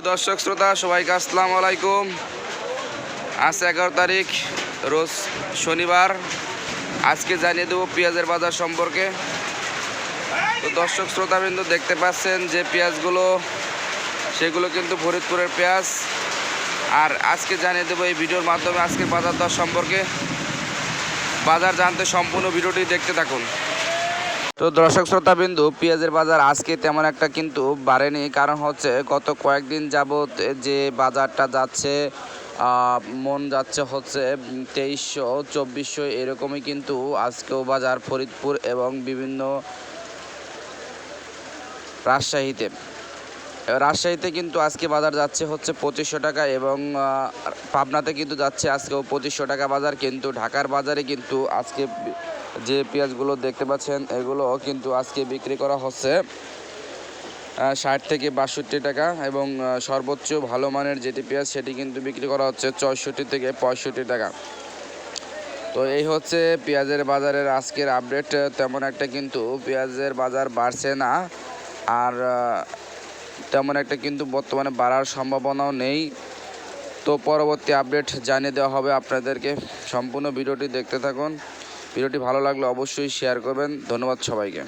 প্রিয় দর্শক, শ্রোতা, সবাইকে আসসালামু আলাইকুম। আজ এগারো তারিখ, রোজ শনিবার। আজকে জানিয়ে দেবো পেঁয়াজের বাজার সম্পর্কে। তো দর্শক শ্রোতা শ্রোতাবৃন্দ, দেখতে পাচ্ছেন যে পেঁয়াজগুলো, সেগুলো কিন্তু ফরিদপুরের পেঁয়াজ। আর আজকে জানিয়ে দেবো এই ভিডিওর মাধ্যমে আজকের বাজার দর সম্পর্কে। বাজার জানতে সম্পূর্ণ ভিডিওটি দেখতে থাকুন। তো দর্শক শ্রোতাবিন্দু, পেঁয়াজের বাজার আজকে তেমন একটা কিন্তু বাড়েনি। কারণ হচ্ছে গত কয়েকদিন যাবৎ যে বাজারটা যাচ্ছে মন যাচ্ছে হচ্ছে তেইশশো, চব্বিশশো এরকমই কিন্তু আজকেও বাজার ফরিদপুর এবং বিভিন্ন রাজশাহীতে। রাজশাহীতে কিন্তু আজকে বাজার যাচ্ছে হচ্ছে পঁচিশশো টাকা এবং পাবনাতে কিন্তু যাচ্ছে আজকেও পঁচিশশো টাকা বাজার। কিন্তু ঢাকার বাজারে কিন্তু আজকে যে পেঁয়াজগুলো দেখতে পাচ্ছেন, এগুলো কিন্তু আজকে বিক্রি করা হচ্ছে ষাট থেকে বাষট্টি টাকা এবং সর্বোচ্চ ভালো মানের যেটি পেঁয়াজ সেটি কিন্তু বিক্রি করা হচ্ছে চৌষট্টি থেকে পঁয়ষট্টি টাকা। তো এই হচ্ছে পেঁয়াজের বাজারের আজকের আপডেট, তেমন একটা কিন্তু পেঁয়াজের বাজার বাড়ছে না, আর তেমন একটা কিন্তু বর্তমানে বাড়ার সম্ভাবনাও নেই। তো পরবর্তী আপডেট জানিয়ে দেওয়া হবে আপনাদেরকে। সম্পূর্ণ ভিডিওটি দেখতে থাকুন। ভিডিওটি ভালো লাগলে অবশ্যই শেয়ার করবেন। ধন্যবাদ সবাইকে।